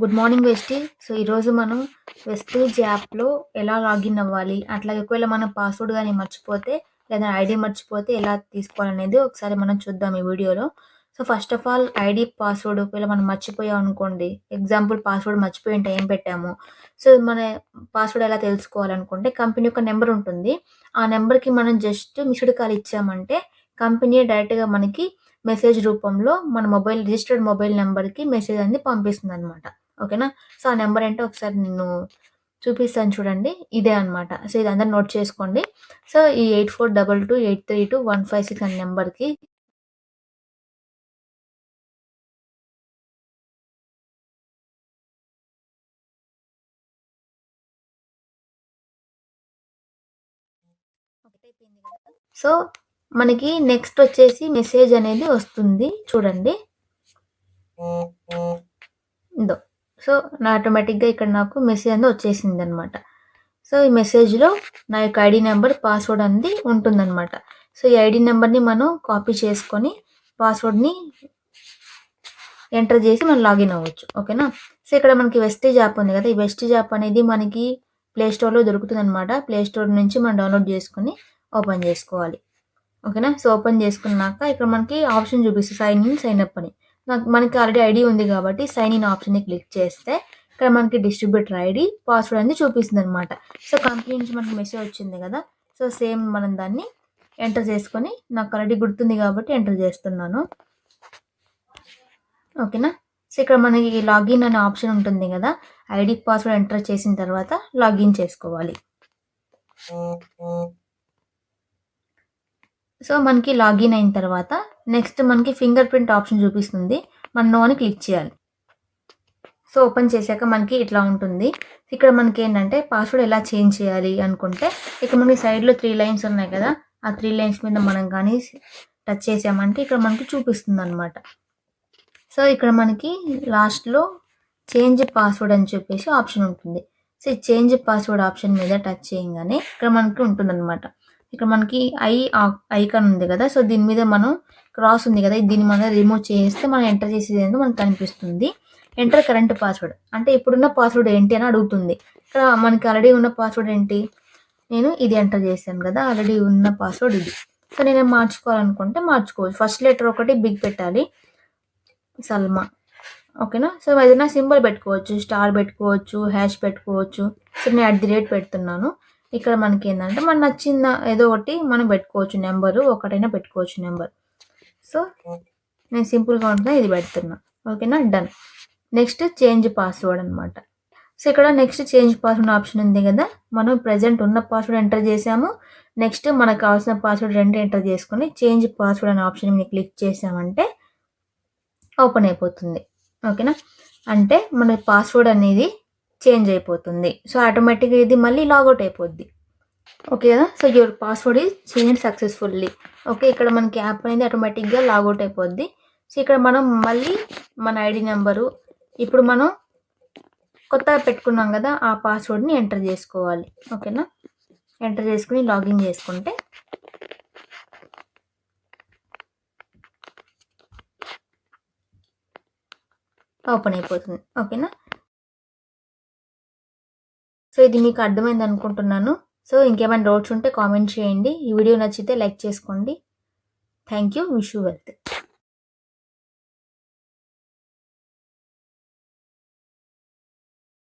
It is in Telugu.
గుడ్ మార్నింగ్ వెస్టీ సో ఈరోజు మనం వెస్టేజ్ యాప్లో ఎలా లాగిన్ అవ్వాలి? అట్లాగే ఒకవేళ మనం పాస్వర్డ్ కానీ మర్చిపోతే లేదా ఐడి మర్చిపోతే ఎలా తీసుకోవాలనేది ఒకసారి మనం చూద్దాం ఈ వీడియోలో. So first of all ID password ఒకవేళ మనం మర్చిపోయాం అనుకోండి ఎగ్జాంపుల్ పాస్వర్డ్ మర్చిపోయి ఉంటే ఏం పెట్టాము? సో మన పాస్వర్డ్ ఎలా తెలుసుకోవాలనుకుంటే కంపెనీ యొక్క నెంబర్ ఉంటుంది. ఆ నెంబర్కి మనం జస్ట్ మిస్డ్ కాల్ ఇచ్చామంటే కంపెనీ డైరెక్ట్గా మనకి మెసేజ్ రూపంలో మన మొబైల్ రిజిస్టర్డ్ మొబైల్ నెంబర్కి మెసేజ్ అనేది పంపిస్తుంది అనమాట ఓకేనా? సో ఆ నెంబర్ ఏంటో ఒకసారి నేను చూపిస్తాను చూడండి. ఇదే అనమాట సో ఇది అందరు నోట్ చేసుకోండి. సో ఈ eight four double two eight three two one five six అనే నెంబర్కి సో మనకి నెక్స్ట్ వచ్చేసి మెసేజ్ అనేది వస్తుంది. చూడండి. ఇందో. సో నా ఆటోమేటిక్గా ఇక్కడ నాకు మెసేజ్ అనేది వచ్చేసింది అనమాట సో ఈ మెసేజ్లో నా యొక్క ఐడి నెంబర్ పాస్వర్డ్ అనేది ఉంటుందన్నమాట సో ఈ ఐడి నెంబర్ని మనం కాపీ చేసుకొని పాస్వర్డ్ని ఎంటర్ చేసి మనం లాగిన్ అవ్వచ్చు. ఓకేనా? సో ఇక్కడ మనకి వెస్టేజ్ యాప్ ఉంది కదా. ఈ వెస్టేజ్ యాప్ అనేది మనకి ప్లే స్టోర్లో దొరుకుతుంది అనమాట ప్లే స్టోర్ నుంచి మనం డౌన్లోడ్ చేసుకొని ఓపెన్ చేసుకోవాలి. ఓకేనా? సో ఓపెన్ చేసుకున్నాక ఇక్కడ మనకి ఆప్షన్ చూపిస్తుంది. సైన్ ఇన్ సైన్ అప్ అని. నాకు మనకి ఆల్రెడీ ఐడి ఉంది కాబట్టి సైన్ ఇన్ ఆప్షన్ని క్లిక్ చేస్తే ఇక్కడ మనకి డిస్ట్రిబ్యూటర్ ఐడి పాస్వర్డ్ అనేది చూపిస్తుంది అనమాట సో కంపెనీ నుంచి మనకి మెసేజ్ వచ్చింది కదా. సో సేమ్ మనం దాన్ని ఎంటర్ చేసుకొని నాకు ఆల్రెడీ గుర్తుంది కాబట్టి ఎంటర్ చేస్తున్నాను. ఓకేనా సో ఇక్కడ మనకి లాగిన్ అనే ఆప్షన్ ఉంటుంది కదా. ఐడి పాస్వర్డ్ ఎంటర్ చేసిన తర్వాత లాగిన్ చేసుకోవాలి. Mm-hmm. సో మనకి లాగిన్ అయిన తర్వాత నెక్స్ట్ మనకి ఫింగర్ ప్రింట్ ఆప్షన్ చూపిస్తుంది. మన నో అని క్లిక్ చేయాలి. సో ఓపెన్ చేశాక మనకి ఇట్లా ఉంటుంది. ఇక్కడ మనకి ఏంటంటే పాస్వర్డ్ ఎలా చేంజ్ చేయాలి అనుకుంటే ఇక్కడ మనకి సైడ్లో త్రీ లైన్స్ ఉన్నాయి కదా ఆ త్రీ లైన్స్ మీద మనం కానీ టచ్ చేసామంటే ఇక్కడ మనకి చూపిస్తుంది అనమాట సో ఇక్కడ మనకి లాస్ట్లో చేంజ్ పాస్వర్డ్ అని చెప్పేసి ఆప్షన్ ఉంటుంది. సో ఈ చేంజ్ పాస్వర్డ్ ఆప్షన్ మీద టచ్ చేయగానే ఇక్కడ మనకి ఉంటుందన్నమాట. ఇక్కడ మనకి ఐ ఐకాన్ ఉంది కదా. సో దీని మీద మనం క్రాస్ ఉంది కదా. దీన్ని మనం రిమూవ్ చేస్తే మనం ఎంటర్ చేసేది ఏంటో మనకు కనిపిస్తుంది. ఎంటర్ కరెంట్ పాస్వర్డ్ అంటే ఇప్పుడున్న పాస్వర్డ్ ఏంటి అని అడుగుతుంది. ఇక్కడ మనకి ఆల్రెడీ ఉన్న పాస్వర్డ్ ఏంటి? నేను ఇది ఎంటర్ చేశాను కదా. ఆల్రెడీ ఉన్న పాస్వర్డ్ ఇది. సో నేను మార్చుకోవాలనుకుంటే మార్చుకోవచ్చు. ఫస్ట్ లెటర్ ఒకటి బిగ్ పెట్టాలి. సల్మా. ఓకేనా సో ఏదైనా సింబల్ పెట్టుకోవచ్చు. స్టార్ పెట్టుకోవచ్చు. హ్యాష్ పెట్టుకోవచ్చు. సో నేను అట్ ది రేట్ పెడుతున్నాను. ఇక్కడ మనకి ఏంటంటే మన నచ్చిన ఏదో ఒకటి మనం పెట్టుకోవచ్చు నెంబరు ఒకటైనా పెట్టుకోవచ్చు నెంబర్. సో నేను సింపుల్గా ఉంటున్నా ఇది పెడుతున్నా. ఓకేనా? డన్. నెక్స్ట్ చేంజ్ పాస్వర్డ్ అనమాట సో ఇక్కడ నెక్స్ట్ చేంజ్ పాస్వర్డ్ ఆప్షన్ ఉంది కదా? మనం ప్రజెంట్ ఉన్న పాస్వర్డ్ ఎంటర్ చేసాము నెక్స్ట్ మనకు కావాల్సిన పాస్వర్డ్ రెండు ఎంటర్ చేసుకొని చేంజ్ పాస్వర్డ్ అనే ఆప్షన్ మీద క్లిక్ చేసామంటే ఓపెన్ అయిపోతుంది. ఓకేనా? అంటే మన పాస్వర్డ్ అనేది చేంజ్ అయిపోతుంది. సో ఆటోమేటిక్గా ఇది మళ్ళీ లాగౌట్ అయిపోద్ది. ఓకే కదా? So your password is change successfully okay ఇక్కడ మనకి యాప్ అనేది ఆటోమేటిక్గా లాగౌట్ అయిపోద్ది. సో ఇక్కడ మనం మళ్ళీ మన ఐడి నెంబరు ఇప్పుడు మనం కొత్తగా పెట్టుకున్నాం కదా ఆ పాస్వర్డ్ని ఎంటర్ చేసుకోవాలి. ఓకేనా ఎంటర్ చేసుకుని లాగిన్ చేసుకుంటే ఓపెన్ అయిపోతుంది. ఓకేనా సో ఇది మీకు అర్థమైంది అనుకుంటున్నాను. సో ఇంకేమైనా డౌట్స్ ఉంటే కామెంట్ చేయండి. ఈ వీడియో నచ్చితే లైక్ చేసుకోండి. Thank you wish you wealth